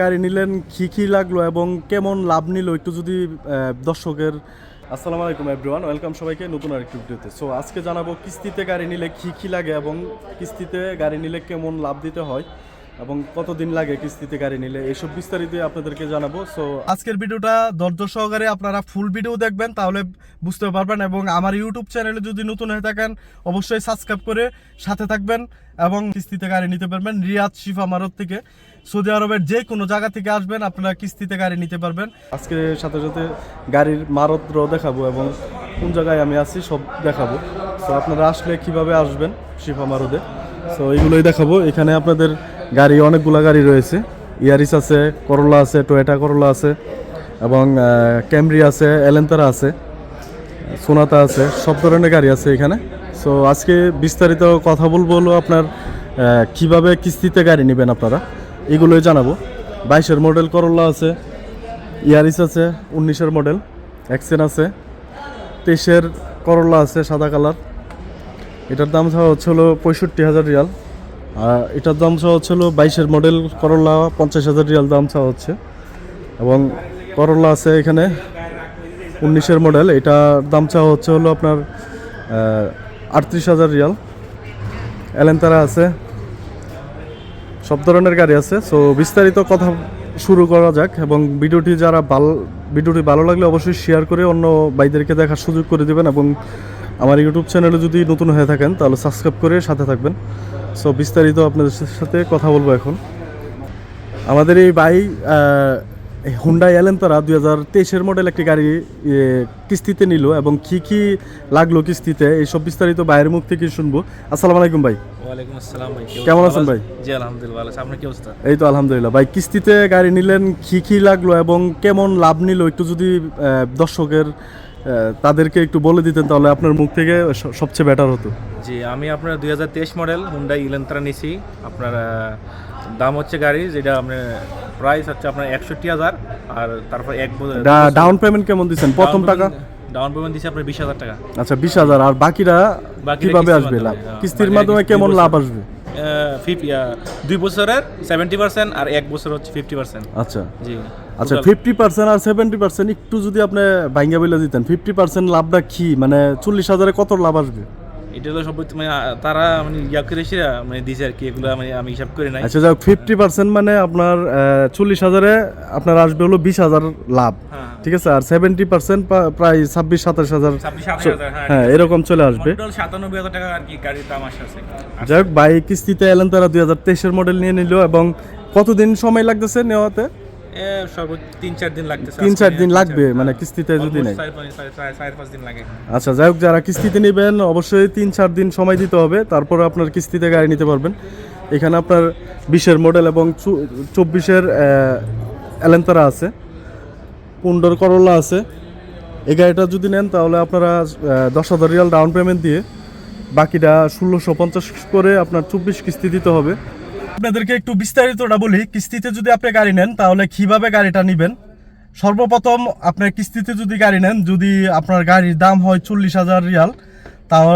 গাড়ি নিলেন, কি কি লাগল এবং কেমন লাভ নিল? একটু যদি দর্শকের আসসালামু আলাইকুম এভরিওয়ান ওয়েলকাম সবাইকে নতুন আরেকটি ভিডিওতে। সো আজকে জানাব, কিস্তিতে গাড়ি নিলে কি কি লাগে এবং কিস্তিতে গাড়ি নিলে কেমন লাভ দিতে হয়। এবং কতদিন লাগে কিস্তিতে গাড়ি নিলে, এসব বিস্তারিত আপনাদেরকে জানাব। সো আজকের ভিডিওটা ধৈর্য সহকারে আপনারা ফুল ভিডিও দেখবেন, তাহলে বুঝতে পারবেন। এবং আমার ইউটিউব চ্যানেলে যদি নতুন হয়ে থাকেন, অবশ্যই সাবস্ক্রাইব করে সাথে থাকবেন এবং কিস্তিতে গাড়ি নিতে পারবেন রিয়াদ শিফা মারত থেকে। সৌদি আরবের যে কোনো জায়গা থেকে আসবেন, আপনারা কিস্তিতে গাড়ি নিতে পারবেন। আজকে সাথে সাথে গাড়ির মারত্র দেখাবো এবং কোন জায়গায় আমি আছি সব দেখাবো। তো আপনারা আসলে কীভাবে আসবেন শিফা মারদে সো এইগুলোই দেখাবো। এখানে আপনাদের গাড়ি, অনেকগুলো গাড়ি রয়েছে। ইয়ারিস আছে করলা আছে টয়োটা করলা আছে এবং ক্যামরি আছে এলেন্তারা আছে সোনাতা আছে, সব ধরনের গাড়ি আছে এখানে। সো আজকে বিস্তারিত কথা বলব হলো আপনার কীভাবে কিস্তিতে গাড়ি নেবেন আপনারা, এগুলোই জানাব। বাইশের মডেল করলা আছে ইয়ারিস আছে, উনিশের মডেল এক্সেন আছে, তেইশের করলা আছে, সাদা কালার। এটার দাম হচ্ছে হলো পঁয়ষট্টি হাজার রিয়াল। আর এটার দাম চাওয়া হচ্ছে হলো বাইশের মডেল করলা পঞ্চাশ হাজার রিয়াল দাম চাওয়া হচ্ছে। এবং করলা আছে এখানে উনিশের মডেল এটার দাম চাওয়া হচ্ছে হলো আপনার আটত্রিশ হাজার রিয়াল এলেন্তারা আছে, সব ধরনের গাড়ি আছে। সো বিস্তারিত কথা শুরু করা যাক এবং ভিডিওটি যারা ভালো, ভিডিওটি ভালো লাগলে অবশ্যই শেয়ার করে অন্য ভাইদেরকে দেখার সুযোগ করে দেবেন এবং আমার ইউটিউব চ্যানেলে যদি নতুন হয়ে থাকেন, তাহলে সাবস্ক্রাইব করে সাথে থাকবেন। সো বিস্তারিত আপনাদের সাথে কথা বলব এখন। আমাদের এই ভাই হুন্ডাই এলেন তারা দুই হাজার তেইশের মডেল একটি গাড়ি কিস্তিতে নিল এবং কি কি লাগল কিস্তিতে এইসব বিস্তারিত বাইরের মুখ থেকে শুনব। আসসালামু আলাইকুম ভাই। ওয়ালাইকুম আসসালাম ভাই কেমন আছেন ভাই? জি আলহামদুলিল্লাহ ভালো আপনার কি অবস্থা? এই তো আলহামদুলিল্লাহ। ভাই কিস্তিতে গাড়ি নিলেন কি কি লাগল এবং কেমন লাভ নিল? একটু যদি দর্শকের তাদেরকে একটু বলে দিতেন তাহলে আপনার মুখ থেকে সবচেয়ে বেটার হতো। জি আমি আপনার দুই হাজার তেইশ মডেল হুন্ডাই ইলেন্ত্রা নিছি। আপনার দাম হচ্ছে গাড়ি যেটা আপনার প্রাইস হচ্ছে আপনার একষট্টি হাজার আর তারপর এক ডাউন পেমেন্ট কেমন দিচ্ছেন প্রথম টাকা? ডাউন পেমেন্ট দিচ্ছে আপনার বিশ হাজার টাকা। আচ্ছা বিশ হাজার। আর বাকিরা বাকিরা কীভাবে আসবে? লাভ? হ্যাঁ, কিস্তির মাধ্যমে কেমন লাভ আসবে? দুই বছরের সেভেন্টি পার্সেন্ট আর এক বছর হচ্ছে ফিফটি পার্সেন্ট আচ্ছা। জি। আচ্ছা ফিফটি পার্সেন্ট আর সেভেন্টি পার্সেন্ট একটু যদি আপনি ভাঙ্গা বলে দিতেন ফিফটি পার্সেন্ট লাভটা কি? মানে চল্লিশ হাজারে কত লাভ আসবে? এটা হলো মানে তারা মানে ইয়া করে মানে দিছে আর কি এগুলো মানে আমি হিসাব করে নাই। আচ্ছা যাক ফিফটি পার্সেন্ট মানে আপনার চল্লিশ হাজারে আপনার আসবে হলো বিশ হাজার লাভ। হ্যাঁ ঠিক আছে? আর সেভেন্টি পার্সেন্ট প্রায় ছাব্বিশ সাতাশ হাজার হ্যাঁ, হ্যাঁ এরকম চলে আসবে। সাতানব্বই হাজার টাকা আর কি গাড়ির দাম যাই হোক বাই কিস্তিতে এলেন তারা দুই হাজার তেইশের মডেল নিয়ে নিল এবং কতদিন সময় লাগতেছে নেওয়াতে? তিন চার দিন লাগতেছে তিন চার দিন লাগবে? মানে। কিস্তিতে যদি নেই আচ্ছা যাই হোক যারা কিস্তিতে নেবেন অবশ্যই তিন চার দিন সময় দিতে হবে। তারপরে আপনার কিস্তিতে গাড়ি নিতে পারবেন। এখানে আপনার বিশের মডেল এবং চব্বিশের অ্যালেন্তারা আছে। পুন্ডর করলা আছে। এই গাড়িটা যদি নেন তাহলে আপনারা দশ হাজার রিয়াল ডাউন পেমেন্ট দিয়ে বাকিটা ষোলোশো পঞ্চাশ করে আপনার চব্বিশ কিস্তি দিতে হবে। আপনাদেরকে একটু বিস্তারিতটা বলি। কিস্তিতে যদি আপনি গাড়ি নেন, তাহলে কীভাবে গাড়িটা নেবেন? সর্বপ্রথম আপনার কিস্তিতে যদি গাড়ি নেন, যদি আপনার গাড়ির দাম হয় চল্লিশ হাজার রিয়াল তাও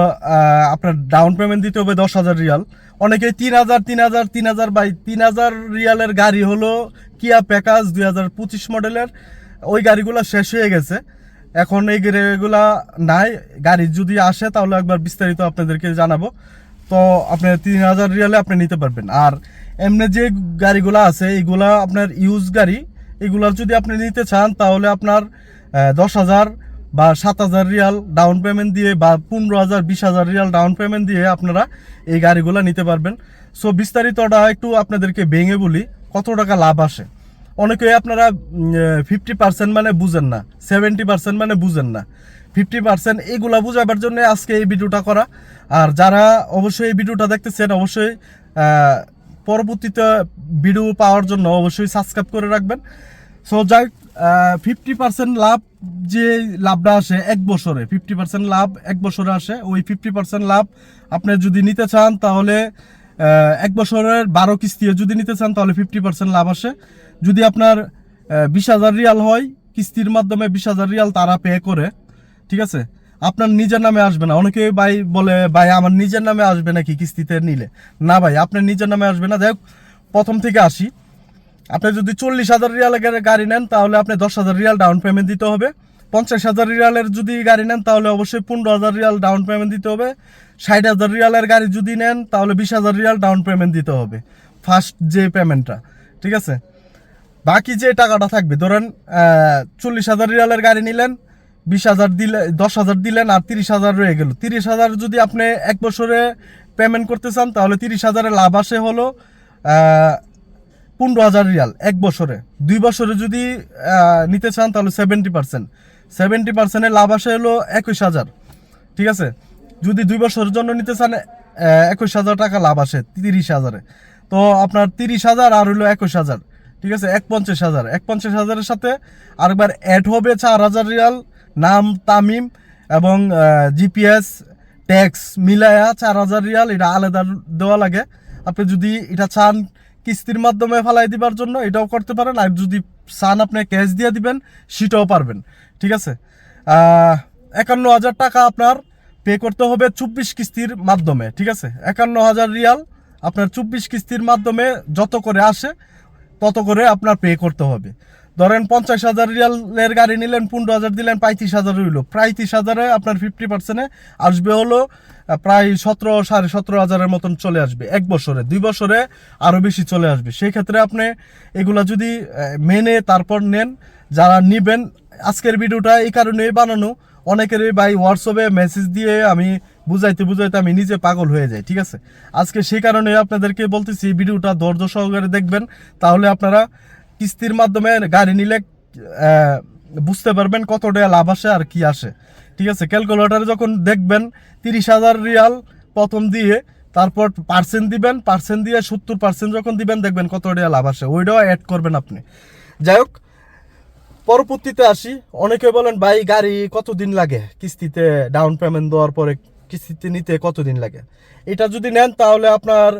আপনার ডাউন পেমেন্ট দিতে হবে দশ হাজার রিয়াল। অনেকেই তিন হাজার তিন হাজার তিন হাজার বাই তিন হাজার রিয়ালের গাড়ি হলো কিয়া প্যাকাজ দুই হাজার পঁচিশ মডেলের। ওই গাড়িগুলো শেষ হয়ে গেছে। এখন এই গাড়িগুলা নাই। গাড়ি যদি আসে, তাহলে একবার বিস্তারিত আপনাদেরকে জানাব। তো আপনি তিন হাজার রিয়ালে আপনি নিতে পারবেন। আর এমনি যে গাড়িগুলো আছে এইগুলা আপনার ইউজ গাড়ি, এগুলার যদি আপনি নিতে চান, তাহলে আপনার দশ হাজার বা সাত হাজার রিয়াল ডাউন পেমেন্ট দিয়ে বা পনেরো হাজার, বিশ হাজার রিয়াল ডাউন পেমেন্ট দিয়ে আপনারা এই গাড়িগুলো নিতে পারবেন। সো বিস্তারিতটা একটু আপনাদেরকে ভেঙে বলি, কত টাকা লাভ আসে? অনেকে আপনারা ফিফটি পার্সেন্ট মানে বুঝেন না সেভেন্টি পার্সেন্ট মানে বুঝেন না। ফিফটি পার্সেন্ট এইগুলা বুঝাবার জন্য আজকে এই ভিডিওটা করা। আর যারা অবশ্যই এই ভিডিওটা দেখতেছেন, অবশ্যই পরবর্তীতে ভিডিও পাওয়ার জন্য অবশ্যই সাবস্ক্রাইব করে রাখবেন। সো যাই ফিফটি পার্সেন্ট লাভ যে লাভটা আসে এক বছরে, ফিফটি পার্সেন্ট লাভ এক বছরে আসে। ওই ফিফটি পার্সেন্ট লাভ আপনি যদি নিতে চান তাহলে এক বছরের বারো কিস্তি যদি নিতে চান তাহলে ফিফটি পার্সেন্ট লাভ আসে। যদি আপনার বিশ হাজার রিয়াল হয়, কিস্তির মাধ্যমে বিশ হাজার রিয়াল তারা পে করে। ঠিক আছে? আপনার নিজের নামে আসবে না। অনেকে ভাই বলে, ভাই, আমার নিজের নামে আসবে নাকি কিস্তিতে নিলে? না ভাই, আপনার নিজের নামে আসবে না। হোক প্রথম থেকে আসি। আপনি যদি চল্লিশ হাজার রিয়ালের গাড়ি নেন, তাহলে আপনি দশ হাজার রিয়াল ডাউন পেমেন্ট দিতে হবে। পঞ্চাশ হাজার রিয়ালের যদি গাড়ি নেন, তাহলে অবশ্যই পনেরো হাজার রিয়াল ডাউন পেমেন্ট দিতে হবে। ষাট হাজার রিয়ালের গাড়ি যদি নেন, তাহলে বিশ হাজার রিয়াল ডাউন পেমেন্ট দিতে হবে। ফার্স্ট যে পেমেন্টটা ঠিক আছে? বাকি যে টাকাটা থাকবে, ধরেন চল্লিশ হাজার রিয়ালের গাড়ি নিলেন বিশ হাজার দিলে, দশ হাজার দিলেন আর তিরিশ হাজার রয়ে গেল। তিরিশ হাজার যদি আপনি এক বছরে পেমেন্ট করতে চান, তাহলে তিরিশ হাজারের লাভ আসে হলো পনেরো হাজার রিয়াল এক বছরে। দুই বছরে যদি নিতে চান, তাহলে সেভেন্টি পার্সেন্ট সেভেন্টি পার্সেন্টের লাভ আসে হলো একুশ হাজার। ঠিক আছে? যদি দুই বছরের জন্য নিতে চান একুশ হাজার টাকা লাভ আসে তিরিশ হাজারে। তো আপনার তিরিশ হাজার আর হলো একুশ হাজার। ঠিক আছে? এক পঞ্চাশ হাজার। এক পঞ্চাশ হাজারের সাথে আরেকবার অ্যাড হবে চার হাজার রিয়াল। নাম তামিম এবং জিপিএস ট্যাক্স মিলায়া চার হাজার রিয়াল, এটা আলাদা দেওয়া লাগে। আপনি যদি এটা চান কিস্তির মাধ্যমে ফালাই দিবার জন্য, এটাও করতে পারেন। আর যদি চান আপনি ক্যাশ দিয়ে দিবেন, সেটাও পারবেন। ঠিক আছে? একান্ন হাজার টাকা আপনার পে করতে হবে চব্বিশ কিস্তির মাধ্যমে। ঠিক আছে? একান্ন হাজার রিয়াল আপনার চব্বিশ কিস্তির মাধ্যমে যত করে আসে, তত করে আপনার পে করতে হবে। ধরেন পঞ্চাশ হাজার রিয়ালের গাড়ি নিলেন, পনেরো হাজার দিলেন, পঁয়ত্রিশ হাজার হইল। পঁয়ত্রিশ হাজারে আপনার ফিফটি পার্সেন্টে আসবে হলো প্রায় সতেরো, সাড়ে সতেরো হাজারের মতন চলে আসবে, এক বছরে, দুই বছরে আরও বেশি চলে আসবে। সেই ক্ষেত্রে আপনি এগুলা যদি মেনে তারপর নেন, যারা নিবেন, আজকের ভিডিওটা এই কারণেই বানানো। অনেকেরই ভাই হোয়াটসঅ্যাপে মেসেজ দিয়ে আমি বুঝাইতে বুঝাইতে আমি নিজে পাগল হয়ে যাই, ঠিক আছে? আজকে সেই কারণে আপনাদেরকে বলতেছি, ভিডিওটা ধৈর্য সহকারে দেখবেন, তাহলে আপনারা কিস্তির মাধ্যমে গাড়ি নিলে বুঝতে পারবেন কত টাকা লাভ আসে আর কি আসে। ঠিক আছে ক্যালকুলেটারে যখন দেখবেন তিরিশ হাজার রিয়াল প্রথম দিয়ে, তারপর পার্সেন্ট দিবেন পার্সেন্ট দিয়ে সত্তর পার্সেন্ট যখন দিবেন, দেখবেন কত টাকা লাভ আসে। ওইটাও অ্যাড করবেন আপনি। যাই হোক, পরবর্তীতে আসি। অনেকে বলেন, ভাই, গাড়ি কতদিন লাগে? কিস্তিতে ডাউন পেমেন্ট দেওয়ার পরে কিস্তিতে নিতে কতদিন লাগে? এটা যদি নেন, তাহলে আপনার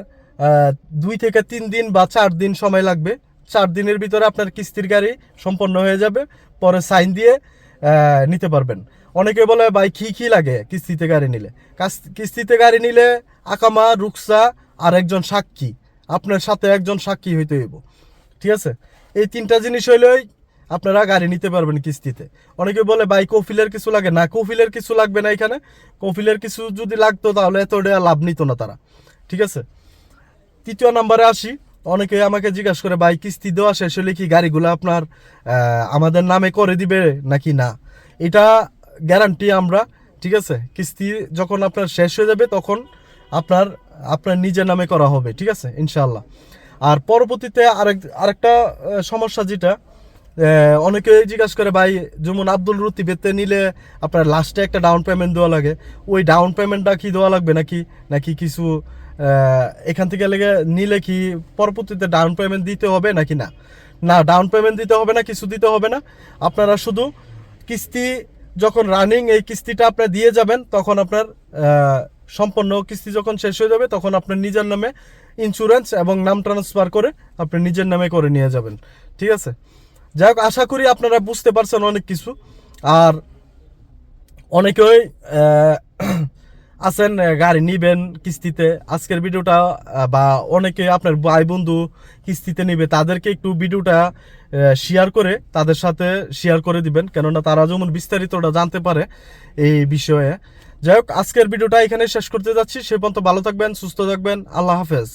দুই থেকে তিন দিন বা চার দিন সময় লাগবে। চার দিনের ভিতরে আপনার কিস্তির গাড়ি সম্পন্ন হয়ে যাবে, পরে সাইন দিয়ে নিতে পারবেন। অনেকে বলে, ভাই, কি কি লাগে কিস্তিতে গাড়ি নিলে? কিস্তিতে গাড়ি নিলে আকামা, রুকসা আর একজন সাক্ষী। আপনার সাথে একজন সাক্ষী হইতে হইব। ঠিক আছে? এই তিনটা জিনিস হইলেই আপনারা গাড়ি নিতে পারবেন কিস্তিতে। অনেকে বলে, ভাই, কফিলের কিছু লাগে? না, কফিলের কিছু লাগবে না এখানে। কফিলের কিছু যদি লাগতো তাহলে এত টাকা লাভ নিত না তারা। ঠিক আছে? তৃতীয় নাম্বারে আসি। অনেকে আমাকে জিজ্ঞাসা করে, ভাই, কিস্তি দেওয়া শেষ হলে কি গাড়িগুলো আপনার আমাদের নামে করে দিবে নাকি না? এটা গ্যারান্টি আমরা, ঠিক আছে? কিস্তি যখন আপনার শেষ হয়ে যাবে তখন আপনার আপনার নিজের নামে করা হবে, ঠিক আছে? ইনশাল্লাহ আর পরবর্তীতে আরেক, আরেকটা সমস্যা যেটা অনেকে জিজ্ঞাসা করে, ভাই, যেমন আব্দুল রুতিবেতে নিলে আপনার লাস্টে একটা ডাউন পেমেন্ট দেওয়া লাগে, ওই ডাউন পেমেন্টটা কি দেওয়া লাগবে নাকি নাকি কিছু এখান থেকে লেগে নিলে কি পরবর্তীতে ডাউন পেমেন্ট দিতে হবে নাকি না? না ডাউন পেমেন্ট দিতে হবে না, কিছু দিতে হবে না। আপনারা শুধু কিস্তি, যখন রানিং এই কিস্তিটা আপনার দিয়ে যাবেন, তখন আপনার সম্পূর্ণ কিস্তি যখন শেষ হয়ে যাবে, তখন আপনার নিজের নামে ইন্স্যুরেন্স এবং নাম ট্রান্সফার করে আপনি নিজের নামে করে নিয়ে যাবেন। ঠিক আছে? যাই হোক, আশা করি আপনারা বুঝতে পারছেন অনেক কিছু। আর অনেকেই আছেন গাড়ি নিবেন কিস্তিতে। আজকের ভিডিওটা বা অনেকে আপনার ভাই বন্ধু কিস্তিতে নিবে, তাদেরকে একটু ভিডিওটা শেয়ার করে তাদের সাথে শেয়ার করে দিবেন। কেননা তারা যেমন বিস্তারিতটা জানতে পারে এই বিষয়ে। যাই হোক, আজকের ভিডিওটা এখানে শেষ করতে যাচ্ছি। সে পর্যন্ত ভালো থাকবেন, সুস্থ থাকবেন। আল্লাহ হাফেজ।